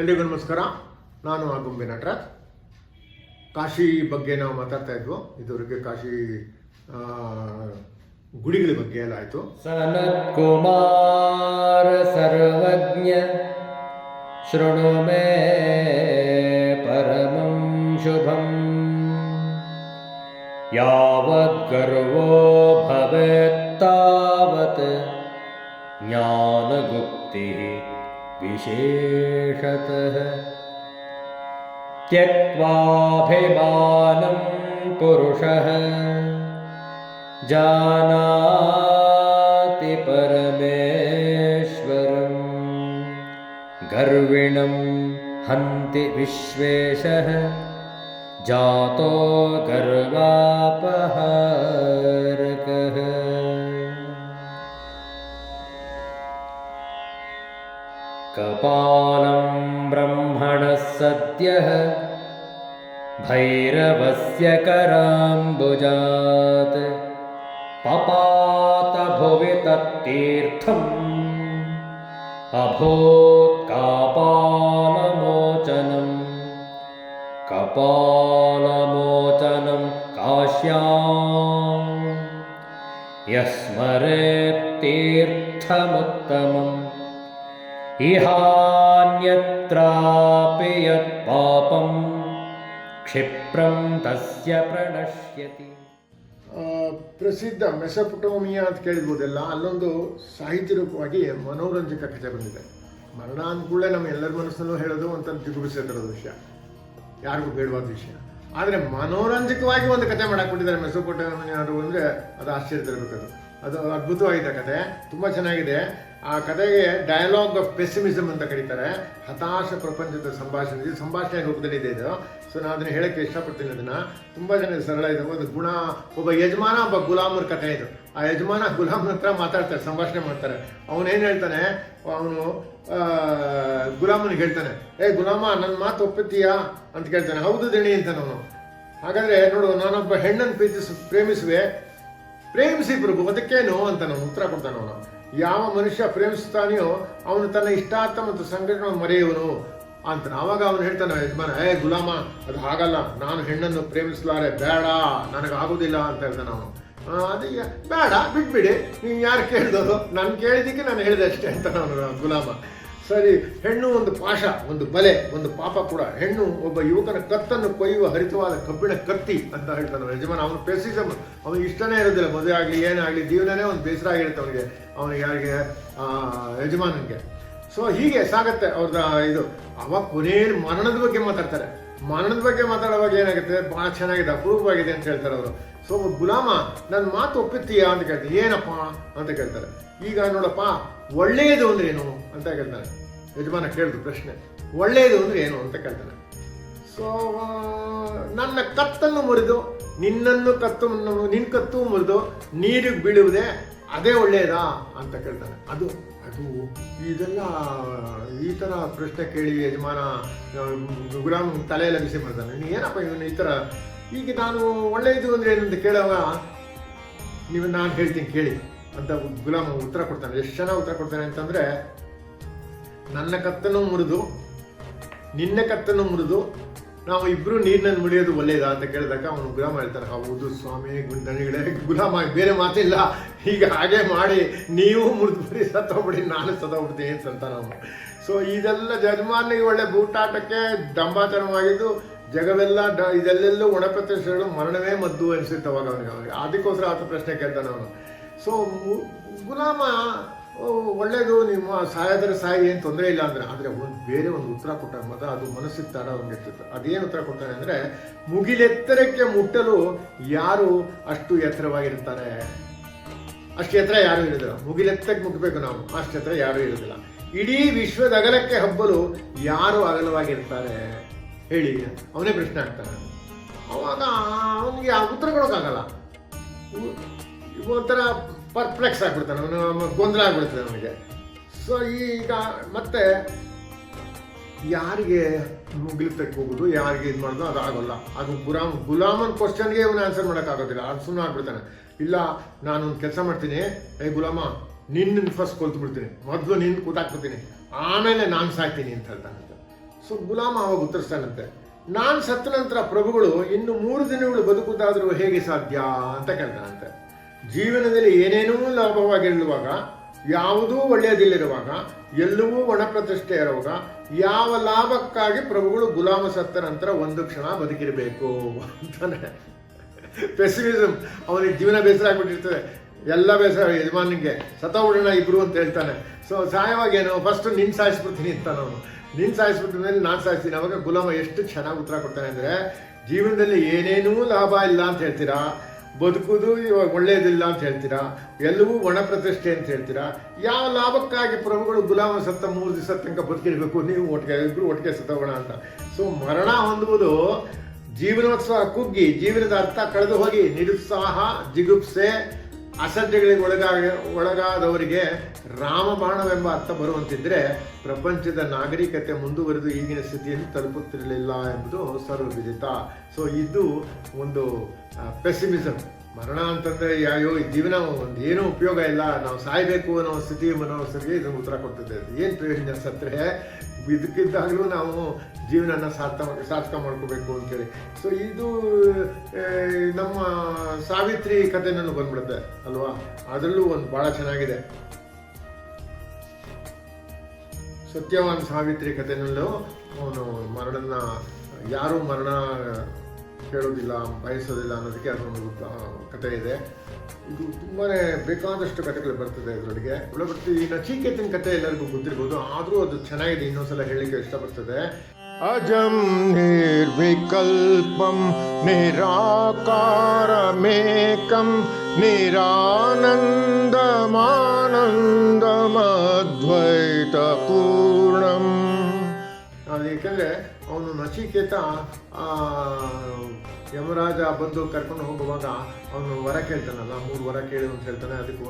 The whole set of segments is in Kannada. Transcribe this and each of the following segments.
ಎಲ್ರಿಗೂ ನಮಸ್ಕಾರ. ನಾನು ಆಗುಂಬೆ ನಟರಾಜ್ ಕಾಶಿ ಬಗ್ಗೆ ನಾವು ಮಾತಾಡ್ತಾ ಇದ್ವು. ಇದುವರೆಗೆ ಕಾಶಿ ಗುಡಿಗಳ ಬಗ್ಗೆ ಎಲ್ಲ ಆಯಿತು. ಸನತ್ ಕುಮಾರ ಸರ್ವಜ್ಞ, ಶೃಣು ಮೇ ಪರಮಂ ಶುಭಂ. ಯಾವತ್ ಗರ್ವೋ ಭವೇತ್ ತಾವತ್ ಜ್ಞಾನಗುಪ್ತಿ. विशेषतः त्यक्त्वाभिमानं पुरुषः जानाति परमेश्वरम् गर्विणं हन्ति विश्वेशः जातो गर्वापहारकः कपालं ब्रह्मणः सद्यः। भैरवस्य कराम्बुजात्। पपात भुवि तत्तीर्थम्। अभूत् कापालमोचनम् कपालमोचनं काश्याम्। यस्मरेत्तीर्थमुत्तमम् ಇಹಾನ್ಯತ್ರಾಪಿ ಯತ್ ಪಾಪಂ ಕ್ಷಿಪ್ರಂ ತಸ್ಯ ಪ್ರಣಶ್ಯತಿ ಪ್ರಸಿದ್ಧ ಮೆಸಪುಟೋಮಿಯಾ ಅಂತ ಕೇಳ್ಬೋದೆಲ್ಲ, ಅಲ್ಲೊಂದು ಸಾಹಿತ್ಯ ರೂಪವಾಗಿ ಮನೋರಂಜಕ ಕಥೆ ಬಂದಿದೆ. ಮರಣ ಅಂದ್ಕೂಡಲೇ ನಮ್ಮ ಎಲ್ಲರ ಮನಸ್ಸಲ್ಲೂ ಹೇಳೋದು ಅಂತ ಜಿಗುಬಿಸೋ ವಿಷಯ, ಯಾರಿಗೂ ಬೇಡವಾದ ವಿಷಯ. ಆದರೆ ಮನೋರಂಜಕವಾಗಿ ಒಂದು ಕತೆ ಮಾಡಾಕ್ಬಿಟ್ಟಿದ್ದಾರೆ ಮೆಸೋಪೋಟಮಿಯಾರು ಅಂದರೆ ಅದು ಆಶ್ಚರ್ಯ ಅದು ಅದು ಅದ್ಭುತವಾಗಿದೆ ಕತೆ ತುಂಬ ಚೆನ್ನಾಗಿದೆ. ಆ ಕತೆಗೆ ಡಯಲಾಗ್ ಆಫ್ ಪೆಸಿಮಿಸಮ್ ಅಂತ ಕರೀತಾರೆ. ಹತಾಶ ಪ್ರಪಂಚದ ಸಂಭಾಷಣೆ. ಇದು ಸಂಭಾಷಣೆ ರೂಪದಲ್ಲಿ ಇದೆ ಇದು. ಸೊ ನಾನು ಅದನ್ನು ಹೇಳೋಕ್ಕೆ ಇಷ್ಟಪಡ್ತೀನಿ ಅದನ್ನು. ತುಂಬ ಜನ ಸರಳ ಇದೆ ಒಂದು ಗುಣ, ಒಬ್ಬ ಯಜಮಾನ, ಒಬ್ಬ ಗುಲಾಮರ ಕಥೆ ಇದು. ಆ ಯಜಮಾನ ಗುಲಾಮನ ಹತ್ರ ಮಾತಾಡ್ತಾರೆ, ಸಂಭಾಷಣೆ ಮಾಡ್ತಾರೆ. ಅವನೇನು ಹೇಳ್ತಾನೆ? ಅವನು ಗುಲಾಮನಿಗೆ ಹೇಳ್ತಾನೆ, ಏ ಗುಲಾಮ ನನ್ನ ಮಾತು ಒಪ್ಪುತ್ತೀಯಾ? ಅಂತ ಕೇಳ್ತಾನೆ. ಹೌದು ದಣಿ ಅಂತ ನಾನು ಹಾಗಾದ್ರೆ ನೋಡು, ನಾನೊಬ್ಬ ಹೆಣ್ಣನ್ನು ಪ್ರೀತಿಸ್, ಪ್ರೇಮಿಸುವೆ. ಪ್ರೇಮಿಸಿ ಪ್ರಭು ಅದಕ್ಕೇನು ಅಂತ ನಾನು ಉತ್ತರ ಕೊಡ್ತಾನೆ ಅವನು. ಯಾವ ಮನುಷ್ಯ ಪ್ರೇಮಿಸ್ತಾನೆಯೋ ಅವನು ತನ್ನ ಇಷ್ಟಾರ್ಥ ಮತ್ತು ಸಂಘಟನೆ ಮರೆಯುವನು ಅಂತ. ಆವಾಗ ಅವನು ಹೇಳ್ತಾನೆ, ಯಜಮಾನ, ಏ ಗುಲಾಮ, ಅದು ಹಾಗಲ್ಲ. ನಾನು ಹೆಣ್ಣನ್ನು ಪ್ರೇಮಿಸಲಾರೆ, ಬೇಡ ನನಗೆ ಆಗೋದಿಲ್ಲ ಅಂತ ಹೇಳ್ತಾನೆ ಅವನು. ಅದಕ್ಕೆ ಬೇಡ, ಬಿಟ್ಬಿಡಿ. ನೀನು ಯಾರು ಕೇಳಿದವರು ನಾನು ಕೇಳಿದ್ದಕ್ಕೆ ನಾನು ಹೇಳಿದೆ ಅಷ್ಟೇ ಅಂತ ಅವನು ಗುಲಾಮ. ಸರಿ, ಹೆಣ್ಣು ಒಂದು ಪಾಶ ಒಂದು ಬಲೆ, ಒಂದು ಪಾಪ ಕೂಡ. ಹೆಣ್ಣು ಒಬ್ಬ ಯುವಕನ ಕತ್ತನ್ನು ಕೊಯ್ಯುವ ಹರಿತವಾದ ಕಬ್ಬಿಣ ಕತ್ತಿ ಅಂತ ಹೇಳ್ತಾನೆ ಯಜಮಾನ, ಅವನು ಪೆಸಿಸಮ್ ಅವನು ಇಷ್ಟನೇ ಇರೋದಿಲ್ಲ. ಮದುವೆ ಆಗಲಿ ಏನಾಗಲಿ ಜೀವನನೇ ಒಂದು ಬೇಸರ ಆಗಿರುತ್ತೆ ಅವನಿಗೆ. ಅವನಿಗೆ ಯಾರಿಗೆ? ಯಜಮಾನನಿಗೆ. ಸೊ ಹೀಗೆ ಸಾಗತ್ತೆ ಅವ್ರದ ಇದು. ಅವಾಗ ಕೊನೆಯಲ್ಲಿ ಮರಣದ ಬಗ್ಗೆ ಮಾತಾಡ್ತಾರೆ. ಮರಣದ ಬಗ್ಗೆ ಮಾತಾಡುವಾಗ ಏನಾಗುತ್ತೆ? ಭಾಳ ಚೆನ್ನಾಗಿದೆ, ಅಪರೂಪವಾಗಿದೆ ಅಂತ ಹೇಳ್ತಾರೆ ಅವರು. ಸೊ ಗುಲಾಮ, ನನ್ನ ಮಾತು ಒಪ್ಪುತ್ತೀಯಾ ಅಂತ ಕೇಳ್ತೀನಿ. ಏನಪ್ಪ ಅಂತ ಕೇಳ್ತಾರೆ. ಈಗ ನೋಡಪ್ಪ ಒಳ್ಳೆಯದು ಅಂದ್ರೆ ಏನು ಅಂತ ಕೇಳ್ತಾನೆ ಯಜಮಾನ ಕೇಳಿದ್ರು ಪ್ರಶ್ನೆ ಒಳ್ಳೆಯದು ಅಂದ್ರೆ ಏನು ಅಂತ ಕೇಳ್ತಾನೆ ಸೊ ನನ್ನ ಕತ್ತನ್ನು ಮುರಿದು, ನಿನ್ನನ್ನು ಕತ್ತು, ನಿನ್ನ ಕತ್ತು ಮುರಿದು ನೀರಿಗೆ ಬೀಳುವುದೇ ಅದೇ ಒಳ್ಳೆಯದಾ ಅಂತ ಕೇಳ್ತಾನೆ ಅದು ಅದು, ಇದೆಲ್ಲ ಈ ಥರ ಪ್ರಶ್ನೆ ಕೇಳಿ ಯಜಮಾನ ಗುರಾಮ್ ತಲೆಯೆಲ್ಲ ಬಿಸಿ ಮಾಡ್ತಾನೆ. ನೀನು ಏನಪ್ಪ ಇವನು ಈ ಥರ ಈಗ ನಾನು ಒಳ್ಳೆಯದು ಅಂದ್ರೆ ಏನು ಅಂತ ನೀವು ನಾನು ಹೇಳ್ತೀನಿ, ಕೇಳಿ. ಅಂತ ಗುಲಾಮ ಉತ್ತರ ಕೊಡ್ತಾನೆ. ಎಷ್ಟು ಜನ ಉತ್ತರ ಕೊಡ್ತಾನೆ ಅಂತಂದ್ರೆ, ನನ್ನ ಕತ್ತನ್ನು ಮುರಿದು, ನಿನ್ನ ಕತ್ತನ್ನು ಮುರಿದು, ನಾವು ಇಬ್ರು ನೀರಿನಲ್ಲಿ ಮುಳಿಯೋದು ಒಳ್ಳೆಯದಾ ಅಂತ ಕೇಳಿದಾಗ ಅವನು ಗುಲಾಮ ಹೇಳ್ತಾನೆ, ಹೌದು ಸ್ವಾಮಿ, ಗುಂಡಣಿಗಳೇ, ಗುಲಾಮ, ಬೇರೆ ಮಾತಿಲ್ಲ. ಈಗ ಹಾಗೆ ಮಾಡಿ, ನೀವು ಮುರಿದು ಬಿಡಿ, ಸತ್ತೋಗ್ಬಿಡಿ, ನಾನು ಸತ್ತೋಗ್ಬಿಡ್ತೀನಿ, ಅಂತ ನಾವು ಸೊ ಇದೆಲ್ಲ ಜಜಮಾನಿಗೆ ಒಳ್ಳೆ ಬೂಟಾಟಕ್ಕೆ ದಂಬಾಚರಣವಾಗಿದ್ದು ಜಗವೆಲ್ಲ ಡ ಇದೆಲ್ಲೆಲ್ಲೂ ಒಣಪ್ರದೇಶಗಳು ಮರಣವೇ ಮದ್ದು ಅನಿಸುತ್ತೆ ಅವಾಗ ಅವನಿಗೆ ಅವನಿಗೆ. ಅದಕ್ಕೋಸ್ಕರ ಆತ ಪ್ರಶ್ನೆ ಕೇಳ್ತಾನೆ ಅವನು. ಸೊ ಗುಲಾಮ ಒಳ್ಳೆಯದು ಒಳ್ಳೇದು, ನಿಮ್ಮ ಸಾಯೋದ್ರೆ ಸಾಯಿ, ಏನು ತೊಂದರೆ ಇಲ್ಲ ಅಂದರೆ, ಆದರೆ ಒಂದು ಬೇರೆ ಒಂದು ಉತ್ತರ ಕೊಟ್ಟ ಮಾತ್ರ ಅದು ಮನಸ್ಸಿಗೆ ತಾಡ ಒಂದಿರ್ತಿತ್ತು ಅದೇನು ಉತ್ತರ ಕೊಡ್ತಾನೆ ಅಂದರೆ, ಮುಗಿಲೆತ್ತರಕ್ಕೆ ಮುಟ್ಟಲು ಯಾರು ಅಷ್ಟು ಎತ್ತರವಾಗಿರ್ತಾರೆ? ಅಷ್ಟು ಎತ್ತರ ಯಾರು ಇರೋದಿಲ್ಲ. ಮುಗಿಲೆತ್ತಕ್ಕೆ ಮುಟ್ಟಬೇಕು ನಾವು, ಅಷ್ಟು ಎತ್ತರ ಯಾರು ಇರೋದಿಲ್ಲ. ಇಡೀ ವಿಶ್ವದ ಅಗಲಕ್ಕೆ ಹಬ್ಬಲು ಯಾರು ಅಗಲವಾಗಿರ್ತಾರೆ? ಹೇಳಿ, ಅವನೇ ಪ್ರಶ್ನೆ ಆಗ್ತಾನೆ. ಅವಾಗ ಅವನಿಗೆ ಆ ಉತ್ತರ ಕೊಡೋಕ್ಕಾಗಲ್ಲ. ಒಂಥರ ಪರ್ಪ್ಲೆಕ್ಸ್ ಆಗ್ಬಿಡ್ತಾನೆ ಅವನು ಗೊಂದಲ ಆಗ್ಬಿಡ್ತಾನೆ ಅವನಿಗೆ ಸೊ ಈಗ ಮತ್ತೆ ಯಾರಿಗೆ ಮುಗಿಲ್ತಕ್ಕೆ ಹೋಗೋದು, ಯಾರಿಗೆ ಇದು ಮಾಡೋದು ಅದು ಆಗೋಲ್ಲ ಅದು ಗುಲಾಮ್ ಗುಲಾಮನ್ ಕ್ವಶನ್ಗೆ ಇವನು ಆನ್ಸರ್ ಮಾಡೋಕ್ಕಾಗೋದಿಲ್ಲ. ಅದು ಸುಮ್ಮನೆ ಆಗ್ಬಿಡ್ತಾನೆ. ಇಲ್ಲ, ನಾನು ಒಂದು ಕೆಲಸ ಮಾಡ್ತೀನಿ. ಏ, ಗುಲಾಮ ನಿನ್ನ ಫಸ್ಟ್ ಕೊಲ್ತು ಬಿಡ್ತೀನಿ ಮೊದಲು ನಿನ್ನ ಕೂತಾಕ್ಬಿಡ್ತೀನಿ. ಆಮೇಲೆ ನಾನು ಸಾಯ್ತೀನಿ ಅಂತ ಹೇಳ್ತಾನಂತೆ ಸೊ ಗುಲಾಮ ಅವಾಗ ಉತ್ತರಿಸ್ತಾನಂತೆ. ನಾನು ಸತ್ತ ನಂತರ ಪ್ರಭುಗಳು ಇನ್ನು ಮೂರು ದಿನಗಳು ಬದುಕುವುದಾದರೂ ಹೇಗೆ ಸಾಧ್ಯ ಅಂತ ಕೇಳ್ತಾನಂತೆ. ಜೀವನದಲ್ಲಿ ಏನೇನೂ ಲಾಭವಾಗಿರುವಾಗ, ಯಾವುದೂ ಒಳ್ಳೆಯದಿಲ್ಲಿರುವಾಗ ಎಲ್ಲವೂ ಒಣ ಪ್ರತಿಷ್ಠೆ ಇರುವಾಗ, ಯಾವ ಲಾಭಕ್ಕಾಗಿ ಪ್ರಭುಗಳು ಗುಲಾಮ ಸತ್ತ ನಂತರ ಒಂದು ಕ್ಷಣ ಬದುಕಿರಬೇಕು ಅಂತಾನೆ. ಪೆಸಿಮಿಸಮ್ ಅವನಿಗೆ ಜೀವನ ಬೇಸರ ಆಗ್ಬಿಟ್ಟಿರ್ತದೆ. ಎಲ್ಲ ಬೇಸರ ಯಜಮಾನಿಗೆ ಸತ್ತೋಗ್ಬಿಡೋಣ ಇಬ್ರು ಅಂತ ಹೇಳ್ತಾನೆ. ಸೊ ಏನು ಫಸ್ಟ್ ನಿನ್ ಸಾಯಿಸ್ಬಿಡ್ತೀನಿ ಅಂತ ನಿನ್ ಸಾಯಿಸ್ಬಿಟ್ಟ ಮೇಲೆ ನಾನು ಸಾಯಿಸ್ತೀನಿ. ಅವಾಗ ಗುಲಾಮ ಎಷ್ಟು ಚೆನ್ನಾಗಿ ಉತ್ತರ ಕೊಡ್ತಾನೆ ಅಂದ್ರೆ, ಜೀವನದಲ್ಲಿ ಏನೇನೂ ಲಾಭ ಇಲ್ಲ ಅಂತ ಹೇಳ್ತೀರಾ? ಬದುಕುವುದು ಇವಾಗ ಒಳ್ಳೆಯದಿಲ್ಲ ಅಂತ ಹೇಳ್ತೀರಾ? ಎಲ್ಲವೂ ಒಣ ಪ್ರತಿಷ್ಠೆ ಅಂತ ಹೇಳ್ತೀರಾ? ಯಾವ ಲಾಭಕ್ಕಾಗಿ ಪ್ರಭುಗಳು ಗುಲಾಮ ಸತ್ತ ಮೂರು ದಿವಸ ತನಕ ಬದುಕಿರಬೇಕು? ನೀವು ಒಟ್ಟಿಗೆ ಇಬ್ಬರು ಒಟ್ಟಿಗೆ ಸತ್ತೋಗೋಣ ಅಂತ. ಸೊ ಮರಣ ಹೊಂದುವುದು ಜೀವನೋತ್ಸವ ಕುಗ್ಗಿ ಜೀವನದ ಅರ್ಥ ಕಳೆದು ಹೋಗಿ ನಿರುತ್ಸಾಹ, ಜಿಗುಪ್ಸೆ ಅಸಡ್ಡೆಗಳಿಗೆ ಒಳಗಾಗ, ಒಳಗಾದವರಿಗೆ ರಾಮಬಾಣವೆಂಬ ಅರ್ಥ ಬರುವಂತಿದ್ರೆ ಪ್ರಪಂಚದ ನಾಗರಿಕತೆ ಮುಂದುವರೆದು ಈಗಿನ ಸ್ಥಿತಿಯನ್ನು ತಲುಪುತ್ತಿರಲಿಲ್ಲ ಎಂಬುದು ಸರ್ವವಿದಿತ. ಸೊ ಇದು ಒಂದು ಪೆಸಿಮಿಸಮ್ ಮರಣ ಅಂತಂದ್ರೆ ಯಾವ್ಯೋ ಜೀವನ ಒಂದು ಏನೂ ಉಪಯೋಗ ಇಲ್ಲ. ನಾವು ಸಾಯ್ಬೇಕು ಅನ್ನೋ ಸ್ಥಿತಿ, ಮನೋಸ್ಥಿತಿಗೆ ಇದನ್ನು ಉತ್ತರ ಕೊಡ್ತಿದ್ದೆ ಏನು ಪ್ರಯೋಜನ ಸತ್ರೆ? ಇದಕ್ಕಿದ್ದಾಗಲೂ ನಾವು ಜೀವನನ ಸಾರ್ಥ ಸಾರ್ಥಕ ಮಾಡ್ಕೋಬೇಕು ಅಂತೇಳಿ ಸೊ ಇದು ನಮ್ಮ ಸಾವಿತ್ರಿ ಕಥೆನೂ ಬಂದ್ಬಿಡುತ್ತೆ, ಅಲ್ವಾ? ಅದರಲ್ಲೂ ಒಂದು ಭಾಳ ಚೆನ್ನಾಗಿದೆ. ಸತ್ಯವಾನ್ ಸಾವಿತ್ರಿ ಕಥೆನಲ್ಲೂ ಅವನು ಮರಣನ, ಯಾರೂ ಮರಣ ಕೇಳೋದಿಲ್ಲ ಬಯಸೋದಿಲ್ಲ ಅನ್ನೋದಕ್ಕೆ ಅದೊಂದು ಕಥೆ ಇದೆ. ಇದು ತುಂಬಾ ಬೇಕಾದಷ್ಟು ಕಥೆಗಳು ಬರ್ತದೆ ಇದರೊಳಗೆ ಬಟ್ ಈ ನಚಿಕೇತನ ಕಥೆ ಎಲ್ಲರಿಗೂ ಗೊತ್ತಿರ್ಬೋದು, ಆದರೂ ಅದು ಚೆನ್ನಾಗಿದೆ, ಇನ್ನೊಂದ್ಸಲ ಹೇಳಲಿಕ್ಕೆ ಇಷ್ಟಪಡ್ತದೆ. ಅಜಂ ನಿರ್ವಿಕಲ್ಪಂ ನಿರಾಕಾರಮೇಕಂ ನಿರಾನಂದಮಾನಂದಮದ್ವೈತ ಪೂರ್ಣಂ ಅದು ಏಕೆಂದರೆ ಅವನು ನಚಿಕೇತ ಯಮರಾಜ ಬಂದು ಕರ್ಕೊಂಡು ಹೋಗುವಾಗ ಅವನು ವರ ಕೇಳ್ತಾನಲ್ಲ, ಮೂರು ವರ ಕೇಳು ಅಂತ ಹೇಳ್ತಾನೆ. ಅದಕ್ಕೆ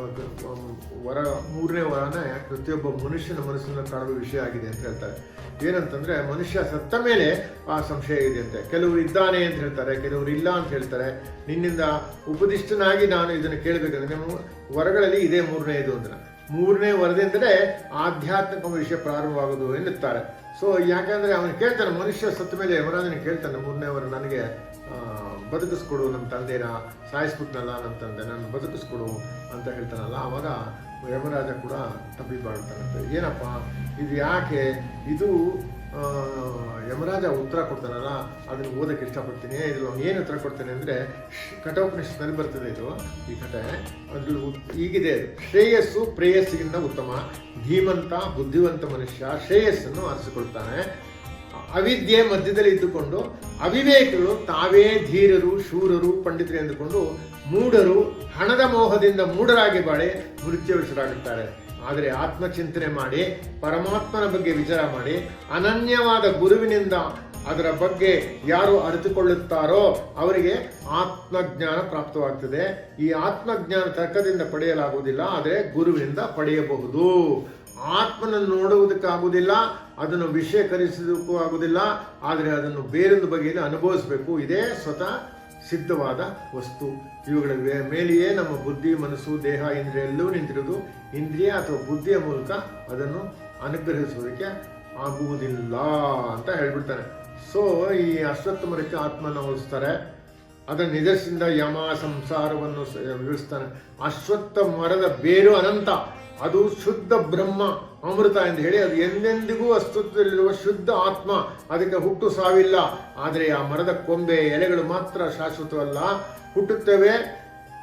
ವರ, ಮೂರನೇ ವರನೇ ಪ್ರತಿಯೊಬ್ಬ ಮನುಷ್ಯನ ಮನಸ್ಸನ್ನು ಕಾಡುವ ವಿಷಯ ಆಗಿದೆ ಅಂತ ಹೇಳ್ತಾರೆ. ಏನಂತಂದ್ರೆ, ಮನುಷ್ಯ ಸತ್ತ ಮೇಲೆ ಆ ಸಂಶಯ ಇದೆ ಅಂತೆ. ಕೆಲವರು ಇದ್ದಾನೆ ಅಂತ ಹೇಳ್ತಾರೆ, ಕೆಲವರು ಇಲ್ಲ ಅಂತ ಹೇಳ್ತಾರೆ. ನಿನ್ನಿಂದ ಉಪದಿಷ್ಟನಾಗಿ ನಾನು ಇದನ್ನು ಕೇಳಬೇಕಂದ್ರೆ ವರಗಳಲ್ಲಿ ಇದೇ ಮೂರನೇದು ಅಂತ. ಮೂರನೇ ವರದಿಂದಲೇ ಆಧ್ಯಾತ್ಮಿಕ ವಿಷಯ ಪ್ರಾರಂಭವಾಗೋದು ಎನ್ನುತ್ತಾರೆ. ಸೊ ಯಾಕಂದ್ರೆ ಅವನು ಕೇಳ್ತಾನೆ, ಮನುಷ್ಯ ಸತ್ತ ಮೇಲೆ ಯಮರಾಜನ ಕೇಳ್ತಾನೆ, ಮೂರನೇ ವರ ನನಗೆ ಬದುಕಿಸ್ಕೊಡು ನಮ್ಮ ತಂದೆನ, ಸಾಯಿಸ್ಬಿಟ್ನಲ್ಲ ನಮ್ಮ ತಂದೆ ನಾನು ಬದುಕಿಸ್ಕೊಡು ಅಂತ ಹೇಳ್ತಾನಲ್ಲ, ಅವಾಗ ಯಮರಾಜ ಕೂಡ ತಪ್ಪಿಬಾಡ್ತಾನಂತೆ ಏನಪ್ಪ, ಇದು ಯಾಕೆ? ಇದು ಯಮರಾಜ ಉತ್ತರ ಕೊಡ್ತಾನಲ್ಲ, ಅದನ್ನು ಓದಕ್ಕೆ ಇಷ್ಟಪಡ್ತೀನಿ. ಅವ್ನು ಏನು ಉತ್ತರ ಕೊಡ್ತಾನೆ ಅಂದರೆ ಕಠೋಪನಿಷತ್ನಲ್ಲಿ ಬರ್ತದೆ ಇದು, ಈ ಕಥೆ. ಅದ್ರಲ್ಲಿ ಈಗಿದೆ, ಶ್ರೇಯಸ್ಸು ಪ್ರೇಯಸ್ಸಿಗಿಂತ ಉತ್ತಮ. ಧೀಮಂತ, ಬುದ್ಧಿವಂತ ಮನುಷ್ಯ ಶ್ರೇಯಸ್ಸನ್ನು ಆರಿಸಿಕೊಳ್ತಾನೆ. ಅವಿದ್ಯೆ ಮಧ್ಯದಲ್ಲಿ ಇದ್ದುಕೊಂಡು ಅವಿವೇಕರು ತಾವೇ ಧೀರರು, ಶೂರರು, ಪಂಡಿತರು ಎಂದುಕೊಂಡು ಮೂಢರು, ಹಣದ ಮೋಹದಿಂದ ಮೂಢರಾಗಿ ಬಾಳೆ ಮೃತ್ಯುವಿಷರಾಗುತ್ತಾರೆ ಆದರೆ ಆತ್ಮಚಿಂತನೆ ಮಾಡಿ, ಪರಮಾತ್ಮನ ಬಗ್ಗೆ ವಿಚಾರ ಮಾಡಿ, ಅನನ್ಯವಾದ ಗುರುವಿನಿಂದ ಅದರ ಬಗ್ಗೆ ಯಾರು ಅರಿತುಕೊಳ್ಳುತ್ತಾರೋ ಅವರಿಗೆ ಆತ್ಮಜ್ಞಾನ ಪ್ರಾಪ್ತವಾಗ್ತದೆ. ಈ ಆತ್ಮಜ್ಞಾನ ತರ್ಕದಿಂದ ಪಡೆಯಲಾಗುವುದಿಲ್ಲ, ಆದರೆ ಗುರುವಿನಿಂದ ಪಡೆಯಬಹುದು. ಆತ್ಮನನ್ನು ನೋಡುವುದಕ್ಕಾಗುವುದಿಲ್ಲ ಅದನ್ನು ವಿಷಯಕರಿಸೋದಕ್ಕೂ ಆಗುವುದಿಲ್ಲ ಆದರೆ ಅದನ್ನು ಬೇರೊಂದು ಬಗೆಯಲ್ಲಿ ಅನುಭವಿಸಬೇಕು. ಇದೇ ಸ್ವತಃ ಸಿದ್ಧವಾದ ವಸ್ತು. ಇವುಗಳ ಮೇಲೆಯೇ ನಮ್ಮ ಬುದ್ಧಿ, ಮನಸ್ಸು, ದೇಹ, ಇಂದ್ರಿಯ ಎಲ್ಲವೂ ನಿಂತಿರುವುದು. ಇಂದ್ರಿಯ ಅಥವಾ ಬುದ್ಧಿಯ ಮೂಲಕ ಅದನ್ನು ಅನುಗ್ರಹಿಸುವುದಕ್ಕೆ ಆಗುವುದಿಲ್ಲ ಅಂತ ಹೇಳ್ಬಿಡ್ತಾನೆ. ಸೊ ಈ ಅಶ್ವತ್ಥಮರಕ್ಕೆ ಆತ್ಮನ ಹೋಲಿಸ್ತಾರೆ. ಅದರ ನಿದರ್ಶನದಿಂದ ಯಮ ಸಂಸಾರವನ್ನು ವಿವರಿಸ್ತಾನೆ. ಅಶ್ವತ್ಥ ಮರದ ಬೇರು ಅನಂತ. ಅದು ಶುದ್ಧ ಬ್ರಹ್ಮ ಅಮೃತ ಎಂದು ಹೇಳಿ ಅದು ಎಂದೆಂದಿಗೂ ಅಸ್ತಿತ್ವದಲ್ಲಿರುವ ಶುದ್ಧ ಆತ್ಮ. ಅದಕ್ಕೆ ಹುಟ್ಟು ಸಾವಿಲ್ಲ. ಆದರೆ ಆ ಮರದ ಕೊಂಬೆ ಎಲೆಗಳು ಮಾತ್ರ ಶಾಶ್ವತವಲ್ಲ. ಹುಟ್ಟುತ್ತವೆ,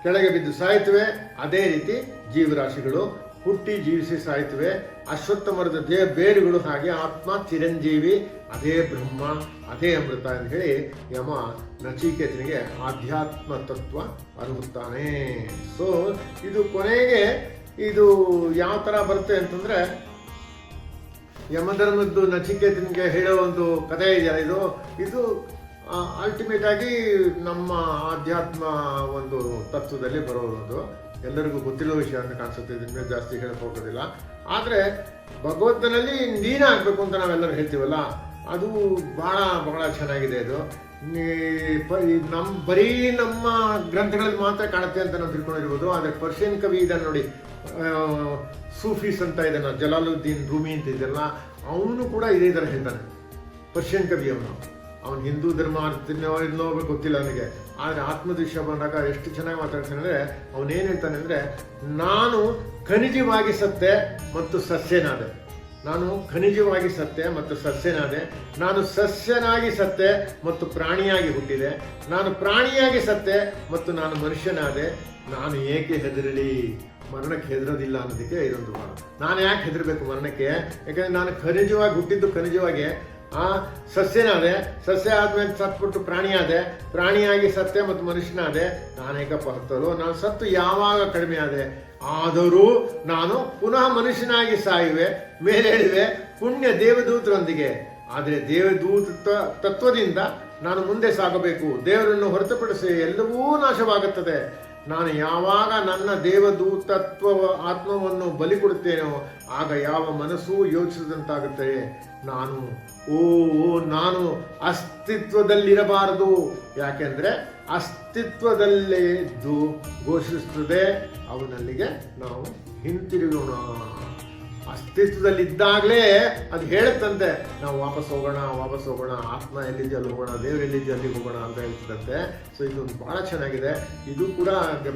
ಕೆಳಗೆ ಬಿದ್ದು ಸಾಯ್ತವೆ ಅದೇ ರೀತಿ ಜೀವರಾಶಿಗಳು ಹುಟ್ಟಿ ಜೀವಿಸಿ ಸಾಯ್ತವೆ ಅಶ್ವತ್ಥ ಮರದ ದೇಹ ಬೇರುಗಳು ಹಾಗೆ ಆತ್ಮ ಚಿರಂಜೀವಿ, ಅದೇ ಬ್ರಹ್ಮ, ಅದೇ ಅಮೃತ ಎಂದು ಹೇಳಿ ಯಮ ನಚಿಕೇತನಿಗೆ ಆಧ್ಯಾತ್ಮ ತತ್ವ ಅನುಗುತ್ತಾನೆ ಸೊ ಇದು ಕೊನೆಗೆ ಇದು ಯಾವ ಥರ ಬರುತ್ತೆ ಅಂತಂದರೆ ಯಮಧರ್ಮದ್ದು ನಚಿಕೇತನಿಗೆ ಹೇಳೋ ಒಂದು ಕಥೆ ಇದೆಯಲ್ಲ ಇದು? ಇದು ಅಲ್ಟಿಮೇಟ್ ಆಗಿ ನಮ್ಮ ಆಧ್ಯಾತ್ಮ ಒಂದು ತತ್ವದಲ್ಲಿ ಬರೋದು. ಎಲ್ಲರಿಗೂ ಗೊತ್ತಿರೋ ವಿಷಯ ಅಂತ ಕಾಣಿಸುತ್ತೆ ಇದನ್ನ ಜಾಸ್ತಿ ಹೇಳಕ್ಕೆ ಹೋಗೋದಿಲ್ಲ. ಆದರೆ ಭಗವಂತನಲ್ಲಿ ನೀನಾಗಬೇಕು ಆಗಬೇಕು ಅಂತ ನಾವೆಲ್ಲರೂ ಹೇಳ್ತೀವಲ್ಲ? ಅದು ಬಹಳ ಬಹಳ ಚೆನ್ನಾಗಿದೆ ಅದು. ನೀ- ಪ- ಈ ನಮ್ ಬರೀ ನಮ್ಮ ಗ್ರಂಥಗಳಲ್ಲಿ ಮಾತ್ರ ಕಾಣುತ್ತೆ ಅಂತ ನಾವು ತಿಳ್ಕೊಂಡಿರ್ಬೋದು. ಆದರೆ ಪರ್ಷಿಯನ್ ಕವಿ ಇದೆ ನೋಡಿ. ಸೂಫೀಸ್ ಅಂತ ಇದನ್ನ ಜಲಾಲುದ್ದೀನ್ ರೂಮಿ ಅಂತ ಇದೆಲ್ಲ. ಅವನು ಕೂಡ ಇದೇ ಥರ ಹೇಳ್ತಾನೆ. ಪರ್ಷಿಯನ್ ಕವಿ ಅವನು. ಅವನು ಹಿಂದೂ ಧರ್ಮ ಇನ್ನೋ ಗೊತ್ತಿಲ್ಲ ನನಗೆ ಆದರೆ ಆತ್ಮದೃಶ್ಯ ಬಂದಾಗ ಎಷ್ಟು ಚೆನ್ನಾಗಿ ಮಾತಾಡ್ತಾನೆ ಅಂದರೆ, ಅವನೇನು ಹೇಳ್ತಾನೆ ಅಂದರೆ, ನಾನು ಖನಿಜವಾಗಿ ಸತ್ತೆ ಮತ್ತು ಸಸ್ಯನಾದೆ. ನಾನು ಖನಿಜವಾಗಿ ಸತ್ತೆ ಮತ್ತು ಸಸ್ಯನಾದೆ. ನಾನು ಸಸ್ಯನಾಗಿ ಸತ್ತೆ ಮತ್ತು ಪ್ರಾಣಿಯಾಗಿ ಹುಟ್ಟಿದೆ. ನಾನು ಪ್ರಾಣಿಯಾಗಿ ಸತ್ತೆ ಮತ್ತು ನಾನು ಮನುಷ್ಯನಾದೆ. ನಾನು ಏಕೆ ಹೆದರಲಿ? ಮರಣಕ್ಕೆ ಹೆದರೋದಿಲ್ಲ ಅನ್ನೋದಕ್ಕೆ ಇದೊಂದು ನಾನು ಯಾಕೆ ಹೆದರಬೇಕು ಮರಣಕ್ಕೆ? ಯಾಕಂದರೆ ನಾನು ಖನಿಜವಾಗಿ ಹುಟ್ಟಿದ್ದು ಖನಿಜವಾಗಿ ಆ ಸಸ್ಯನಾದೆ, ಸಸ್ಯ ಆದ್ಮೇಲೆ ಸತ್ಬಿಟ್ಟು ಪ್ರಾಣಿಯಾದೆ, ಪ್ರಾಣಿಯಾಗಿ ಸತ್ಯ ಮತ್ತು ಮನುಷ್ಯನಾದೆ, ನಾನೇಕ ಪರ್ತಲು ನಾನು ಸತ್ತು ಯಾವಾಗ ಕಡಿಮೆ ಆದೆ ಆದರೂ ನಾನು ಪುನಃ ಮನುಷ್ಯನಾಗಿ ಸಾಯುವೆ ಮೇಲೆ ಹೇಳಿವೆ ಪುಣ್ಯ ದೇವದೂತರೊಂದಿಗೆ. ಆದರೆ ದೇವದೂತ ತತ್ವದಿಂದ ನಾನು ಮುಂದೆ ಸಾಗಬೇಕು. ದೇವರನ್ನು ಹೊರತುಪಡಿಸಿ ಎಲ್ಲವೂ ನಾಶವಾಗುತ್ತದೆ. ನಾನು ಯಾವಾಗ ನನ್ನ ದೇವದೂತತ್ವ, ಆತ್ಮವನ್ನು ಬಲಿ ಕೊಡುತ್ತೇನೋ, ಆಗ ಯಾವ ಮನಸ್ಸು ಯೋಚಿಸಿದಂತಾಗುತ್ತದೆ. ನಾನು. ಓ ಓ, ನಾನು ಅಸ್ತಿತ್ವದಲ್ಲಿರಬಾರದು. ಯಾಕೆಂದ್ರೆ ಅಸ್ತಿತ್ವದಲ್ಲೇ ಇದ್ದು ಘೋಷಿಸುತ್ತದೆ. ಅವನಲ್ಲಿಗೆ ನಾವು ಹಿಂತಿರುಗೋಣ. ಅಸ್ತಿತ್ವದಲ್ಲಿದ್ದಾಗಲೇ ಅದು ಹೇಳುತ್ತಂತೆ, ನಾವು ವಾಪಸ್ ಹೋಗೋಣ ವಾಪಸ್ ಹೋಗೋಣ, ಆತ್ಮ ಎಲ್ಲಿದೆಯೋ ಅಲ್ಲಿ ಹೋಗೋಣ, ದೇವ್ರು ಎಲ್ಲಿದೆಯೋ ಅಲ್ಲಿಗೆ ಹೋಗೋಣ ಅಂತ ಹೇಳ್ತಿದ್ದಂತೆ. ಸೊ ಇದು ಭಾಳ ಚೆನ್ನಾಗಿದೆ. ಇದು ಕೂಡ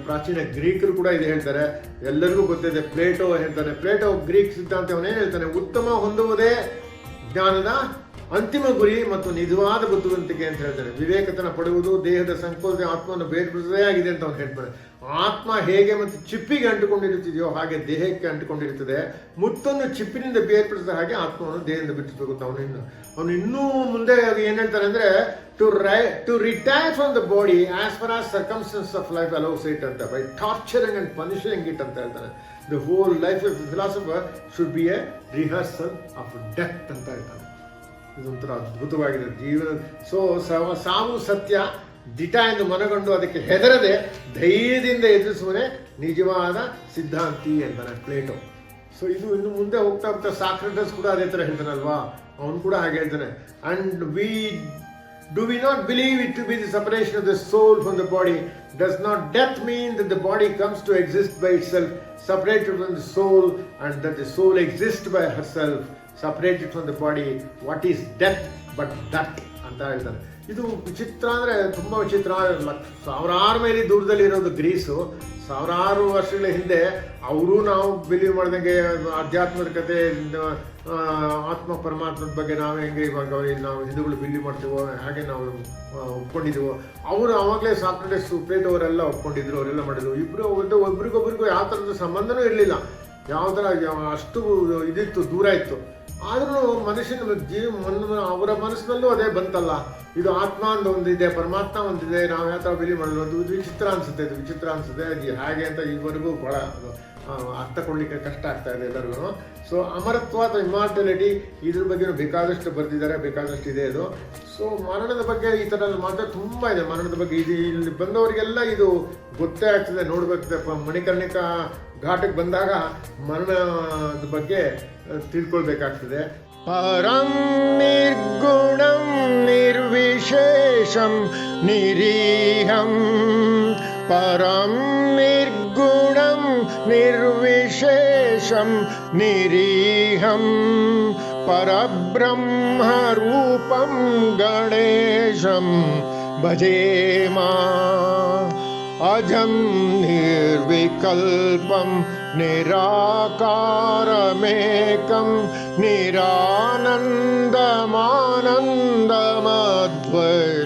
ಪ್ರಾಚೀನ ಗ್ರೀಕರು ಕೂಡ ಇದು ಹೇಳ್ತಾರೆ. ಎಲ್ಲರಿಗೂ ಗೊತ್ತಿದೆ, ಪ್ಲೇಟೋ ಹೇಳ್ತಾನೆ ಪ್ಲೇಟೋ ಗ್ರೀಕ್ ಸಿದ್ಧಾಂತ ಅವನೇನು ಹೇಳ್ತಾನೆ ಉತ್ತಮ ಹೊಂದುವುದೇ ಜ್ಞಾನದ ಅಂತಿಮ ಗುರಿ ಮತ್ತು ನಿಜವಾದ ಬುದ್ಧಿವಂತಿಕೆ ಅಂತ ಹೇಳ್ತಾರೆ. ವಿವೇಕತನ ಪಡುವುದು ದೇಹದ ಸಂಕೋಚ ಆತ್ಮವನ್ನು ಬೇರ್ಪಡಿಸದೇ ಆಗಿದೆ ಅಂತ ಅವ್ರು ಹೇಳ್ತಾರೆ. ಆತ್ಮ ಹೇಗೆ ಮತ್ತು ಚಿಪ್ಪಿಗೆ ಅಂಟಿಕೊಂಡಿರುತ್ತಿದೆಯೋ ಹಾಗೆ ದೇಹಕ್ಕೆ ಅಂಟಿಕೊಂಡಿರುತ್ತದೆ. ಮುತ್ತನ್ನು ಚಿಪ್ಪಿನಿಂದ ಬೇರ್ಪಡಿಸಿದ ಹಾಗೆ ಆತ್ಮವನ್ನು ದೇಹದಿಂದ ಬಿಟ್ಟಿಸಬೇಕು ಅಂತ ಅವನು ಇನ್ನು. ಅವನು ಇನ್ನೂ ಮುಂದೆ ಅದು ಏನು ಹೇಳ್ತಾರೆ ಅಂದ್ರೆ to try to retire from the body as far as circumstances of life allows it ಅಂತ by torturing and punishing it ಅಂತ ಹೇಳ್ತಾನೆ the whole life of philosopher should be a rehearsal of death ಅಂತ ಹೇಳ್ತಾನೆ ಇದೊಂಥರ ಅದ್ಭುತವಾಗಿದೆ. ಜೀವನ, ಸೊ ಸಾವ- ಸಾವು ಸತ್ಯ ದಿಟ ಎಂದು ಮನಗೊಂಡು ಅದಕ್ಕೆ ಹೆದರದೆ ಧೈರ್ಯದಿಂದ ಎದುರಿಸುವನೇ ನಿಜವಾದ ಸಿದ್ಧಾಂತಿ ಅಂತಾನೆ ಪ್ಲೇಟೋ. ಸೊ, ಇದು ಇನ್ನು ಮುಂದೆ ಹೋಗ್ತಾ ಹೋಗ್ತಾ ಸಾಕ್ರೆಟಸ್ ಕೂಡ ಅದೇ ಥರ ಹೇಳ್ತಾನಲ್ವಾ? ಅವನು ಕೂಡ ಹಾಗೆ ಹೇಳ್ತಾನೆ. And we Do we not believe it to be the separation of the soul from the body? Does not death mean that the body comes to exist by itself, separated from the soul, and that the soul exists by herself, separated from the body? What is death but that? ಅಂತ ಹೇಳ್ತಾರೆ ಇದು ವಿಚಿತ್ರ ಅಂದ್ರೆ ತುಂಬಾ ವಿಚಿತ್ರ ಸಾವಿರಾರು ಮೈಲಿ ದೂರದಲ್ಲಿ ಇರೋದು ಗ್ರೀಸು ಸಾವಿರಾರು ವರ್ಷಗಳ ಹಿಂದೆ ಅವರು ನಾವು ಬಿಲೀವ್ ಮಾಡ್ದಂಗೆ ಆಧ್ಯಾತ್ಮಿಕತೆ ಆತ್ಮ ಪರಮಾತ್ಮದ ಬಗ್ಗೆ ನಾವು ಹೆಂಗೆ ಇವಾಗ ನಾವು ಹಿಂದೂಗಳು ಬಿಲ್ಲಿ ಮಾಡ್ತೀವೋ ಹಾಗೆ ನಾವು ಒಪ್ಕೊಂಡಿದ್ದೀವೋ ಅವರು ಆವಾಗಲೇ ಸಾಕ್ರೆಟಿಸ್ ಪ್ಲೇಟ್ ಅವರೆಲ್ಲ ಒಪ್ಕೊಂಡಿದ್ರು ಅವರೆಲ್ಲ ಮಾಡಿದ್ರು. ಇಬ್ಬರು ಒಂದು ಒಬ್ರಿಗೊಬ್ರಿಗೂ ಯಾವ ಥರದ ಸಂಬಂಧನೂ ಇರಲಿಲ್ಲ. ಯಾವ ಥರ ಅಷ್ಟು ಇದಿತ್ತು ದೂರ ಇತ್ತು. ಆದರೂ ಮನುಷ್ಯನ ಜೀವ ಅವರ ಮನಸ್ಸಿನಲ್ಲೂ ಅದೇ ಬಂತಲ್ಲ. ಇದು ಆತ್ಮ ಅಂತ ಒಂದಿದೆ ಪರಮಾತ್ಮ ಒಂದಿದೆ ನಾವು ಯಾವ ಥರ ಬಿಲಿ ಮಾಡೋದು ಅದು ವಿಚಿತ್ರ ಅನಿಸುತ್ತೆ ಇದು ವಿಚಿತ್ರ ಅನಿಸುತ್ತೆ ಹಾಗೆ ಅಂತ ಈವರೆಗೂ ಆ, ಅರ್ಥ ಕೊಡಲಿಕ್ಕೆ ಕಷ್ಟ ಆಗ್ತಾ ಇದೆ ಎಲ್ಲರಿಗೂ. ಸೊ ಅಮರತ್ವ ಅಥವಾ ಇಮಾರ್ಟಿಲಿಟಿ ಇದ್ರ ಬಗ್ಗೆ ಬೇಕಾದಷ್ಟು ಬರೆದಿದ್ದಾರೆ, ಬೇಕಾದಷ್ಟು ಇದೆ ಅದು. ಸೊ ಮರಣದ ಬಗ್ಗೆ ಈ ಥರ ಮಾತ್ರ ತುಂಬ ಇದೆ. ಮರಣದ ಬಗ್ಗೆ ಇದು ಇಲ್ಲಿ ಬಂದವರಿಗೆಲ್ಲ ಇದು ಗೊತ್ತೇ ಆಗ್ತದೆ, ನೋಡ್ಬೇಕಿದೆ. ಮಣಿಕರ್ಣಿಕ ಘಾಟಕ್ಕೆ ಬಂದಾಗ ಮರಣದ ಬಗ್ಗೆ ತಿಳ್ಕೊಳ್ಬೇಕಾಗ್ತದೆ. ಪರಂ ನಿರ್ಗುಣಂ ನಿರ್ವಿಶೇಷಂ ನಿರೀಹಂ ಪರಂ निर्विशेषं निरीहं परब्रह्मरूपं गणेशं भजेमा अजं निर्विकल्पं निराकारमेकं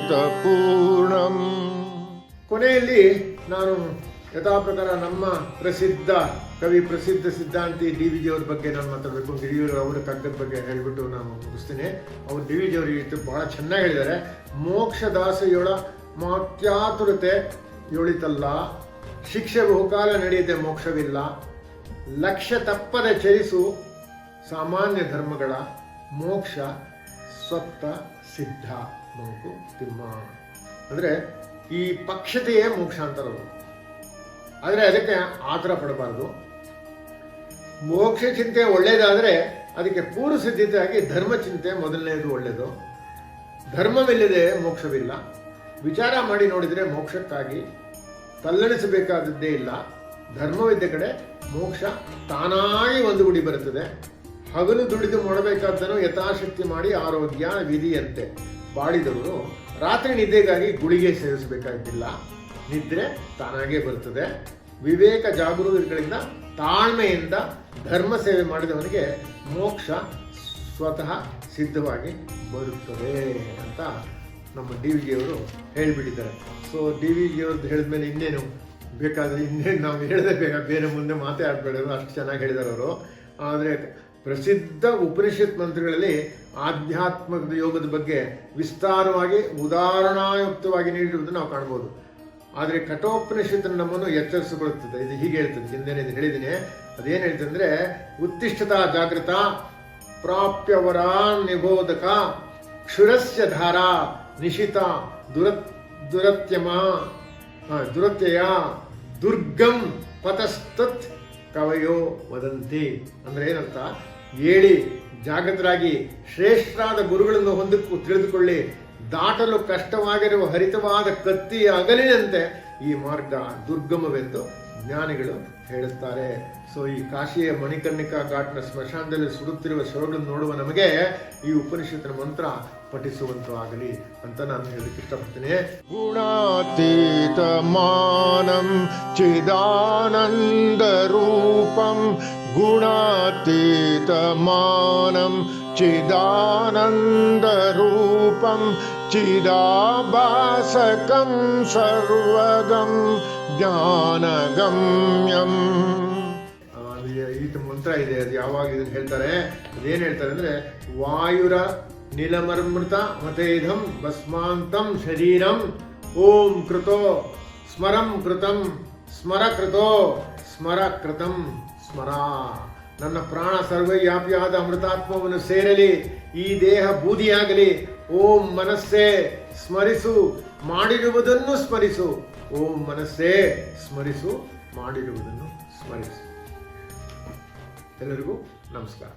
निरानन्दमानन्दमद्वैतपूर्णम् ಕೊನೆಯಲ್ಲಿ ನಾನು ಯಥಾ ಪ್ರಕಾರ ನಮ್ಮ ಪ್ರಸಿದ್ಧ ಕವಿ ಪ್ರಸಿದ್ಧ ಸಿದ್ಧಾಂತಿ ಡಿ ವಿ ಜಿಯವ್ರ ಬಗ್ಗೆ ನಾನು ಮಾತಾಡಬೇಕು ಗಿರಿಯವರು ಅವರ ಕಗ್ಗದ ಬಗ್ಗೆ ಹೇಳ್ಬಿಟ್ಟು ನಾನು ಮುಗಿಸ್ತೀನಿ. ಅವರು ಡಿ ವಿ ಜಿಯವರು ಇದು ಬಹಳ ಚೆನ್ನಾಗಿ ಹೇಳಿದ್ದಾರೆ. ಮೋಕ್ಷ ಮೋಕ್ಷದಾಸೆಯೊಳ ಮಾತ್ಯಾತುರತೆ ಯೋಳಿತಲ್ಲ, ಶಿಕ್ಷೆ ಬಹುಕಾಲ ನಡೆಯದೆ ಮೋಕ್ಷವಿಲ್ಲ ಲಕ್ಷ್ಯ ತಪ್ಪದೆ ಚರಿಸು ಸಾಮಾನ್ಯ ಧರ್ಮಗಳ ಮೋಕ್ಷ ಸ್ವತ್ತ ಸಿದ್ಧ ಮಂಕು ತಿಮ್ಮ ಅಂದರೆ ಈ ಪಕ್ಷತೆಯೇ ಮೋಕ್ಷ ಅಂತಾರದು ಆದರೆ ಅದಕ್ಕೆ ಆತರ ಪಡಬಾರ್ದು. ಮೋಕ್ಷ ಚಿಂತೆ ಒಳ್ಳೆಯದಾದರೆ ಅದಕ್ಕೆ ಪೂರ್ವ ಸಿದ್ಧತೆಯಾಗಿ ಧರ್ಮ ಚಿಂತೆ ಮೊದಲನೆಯದು ಒಳ್ಳೆಯದು ಧರ್ಮವಿಲ್ಲದೆ ಮೋಕ್ಷವಿಲ್ಲ. ವಿಚಾರ ಮಾಡಿ ನೋಡಿದರೆ ಮೋಕ್ಷಕ್ಕಾಗಿ ತಲ್ಲಣಿಸಬೇಕಾದದ್ದೇ ಇಲ್ಲ. ಧರ್ಮವಿದ್ದ ಕಡೆ ಮೋಕ್ಷ ತಾನಾಗಿ ಒಂದು ಗುಡಿ ಬರುತ್ತದೆ. ಹಗಲು ದುಡಿದು ಮಾಡಬೇಕಾದ್ದನ್ನು ಯಥಾಶಕ್ತಿ ಮಾಡಿ ಆರೋಗ್ಯ ವಿಧಿಯಂತೆ ಬಾಳಿದವರು ರಾತ್ರಿ ನಿದ್ದೆಗಾಗಿ ಗುಳಿಗೆ ಸೇವಿಸಬೇಕಾಗಿಲ್ಲ. ನಿದ್ರೆ ತಾನಾಗೇ ಬರುತ್ತದೆ ವಿವೇಕ ಜಾಗರೂಕಗಳಿಂದ ತಾಳ್ಮೆಯಿಂದ ಧರ್ಮ ಸೇವೆ ಮಾಡಿದವನಿಗೆ ಮೋಕ್ಷ ಸ್ವತಃ ಸಿದ್ಧವಾಗಿ ಬರುತ್ತದೆ ಅಂತ ನಮ್ಮ ಡಿ ವಿ ಜಿಯವರು ಹೇಳಿಬಿಟ್ಟಿದ್ದಾರೆ. ಸೊ ಡಿ ವಿ ಜಿಯವ್ರದ್ದು ಹೇಳಿದ್ಮೇಲೆ ಇನ್ನೇನು ಬೇಕಾದರೆ ಇನ್ನೇನು ನಾವು ಹೇಳದೆ ಬೇಗ, ಬೇರೆ ಮುಂದೆ ಮಾತೇ ಆಡಬೇಡರು ಅಷ್ಟು ಚೆನ್ನಾಗಿ ಹೇಳಿದ್ದಾರೆ ಅವರು. ಆದರೆ ಪ್ರಸಿದ್ಧ ಉಪನಿಷತ್ ಮಂತ್ರಗಳಲ್ಲಿ ಆಧ್ಯಾತ್ಮದ ಯೋಗದ ಬಗ್ಗೆ ವಿಸ್ತಾರವಾಗಿ, ಉದಾಹರಣಾಯುಕ್ತವಾಗಿ ನೀಡಿರುವುದನ್ನು ನಾವು ಕಾಣ್ಬೋದು ಆದರೆ ಕಠೋಪನಿಷತ್ತು ನಮ್ಮನ್ನು ಎಚ್ಚರಿಸಿಕೊಳ್ಳುತ್ತದೆ. ಇದು ಹೀಗೆ ಹೇಳ್ತದೆ. ಹಿಂದೆ ಇದು ಹೇಳಿದ್ದೀನಿ. ಅದೇನು ಹೇಳ್ತದೆ ಅಂದರೆ ಜಾಗೃತ ಪ್ರಾಪ್ಯವರ ನಿಬೋಧಕ ಕ್ಷುರಸ್ಯ ಧಾರ ನಿಶಿತ ದುರ ದುರತ್ಯಮ ದುರತ್ಯಯ ದುರ್ಗಂ ಪತಸ್ತತ್ ಕವಯೋ ವದಂತಿ. ಅಂದ್ರೆ ಏನರ್ಥ? ಹೇಳಿ ಜಾಗೃತರಾಗಿ ಶ್ರೇಷ್ಠರಾದ ಗುರುಗಳನ್ನು ಹೊಂದಕ್ಕೂ ತಿಳಿದುಕೊಳ್ಳಿ. ದಾಟಲು ಕಷ್ಟವಾಗಿರುವ ಹರಿತವಾದ ಕತ್ತಿಯ ಅಗಲಿನಂತೆ ಈ ಮಾರ್ಗ ದುರ್ಗಮವೆಂದು ಜ್ಞಾನಿಗಳು ಹೇಳುತ್ತಾರೆ. ಸೊ ಈ ಕಾಶಿಯ ಮಣಿಕರ್ಣಿಕಾ ಘಾಟ್ನ ಸ್ಮಶಾನದಲ್ಲಿ ಸುಡುತ್ತಿರುವ ಶವಗಳನ್ನು ನೋಡುವ ನಮಗೆ ಈ ಉಪನಿಷತ್ತಿನ ಮಂತ್ರ ಪಠಿಸುವಂತ ಆಗಲಿ ಅಂತ ನಾನು ಹೇಳಲಿಕ್ಕೆ ಇಷ್ಟಪಡ್ತೀನಿ. ಗುಣಾತೀತ ಮಾನಂ ಚಿದಾನಂದ ರೂಪಂ ಗುಣಾತೀತ ಮಾನಂ चिदानन्दरूपं चिदाभासकं सर्वगं ज्ञानगम्यम् ಅದು ಈ ಮಂತ್ರ ಇದೆ ಅದು ಯಾವಾಗ ಇದನ್ನ ಹೇಳ್ತಾರೆ ಅದೇನು ಹೇಳ್ತಾರೆ ಅಂದ್ರೆ ವಾಯುರ ನಿಲಮರ್ಮೃತ ಮತೇಧಂ ಭಸ್ಮಾಂತಂ ಶರೀರಂ ಓಂ ಕೃತೋ ಸ್ಮರಂ ಕೃತಂ ಸ್ಮರ ಕೃತೋ ಸ್ಮರ ಕೃತಂ ಸ್ಮರ ನನ್ನ ಪ್ರಾಣ ಸರ್ವವ್ಯಾಪಿಯಾದ ಅಮೃತಾತ್ಮವನ್ನು ಸೇರಲಿ, ಈ ದೇಹ ಬೂದಿಯಾಗಲಿ. ಓಂ ಮನಸ್ಸೇ, ಸ್ಮರಿಸು, ಮಾಡಿರುವುದನ್ನು ಸ್ಮರಿಸು. ಓಂ ಮನಸ್ಸೇ, ಸ್ಮರಿಸು, ಮಾಡಿರುವುದನ್ನು ಸ್ಮರಿಸು. ಎಲ್ಲರಿಗೂ ನಮಸ್ಕಾರ.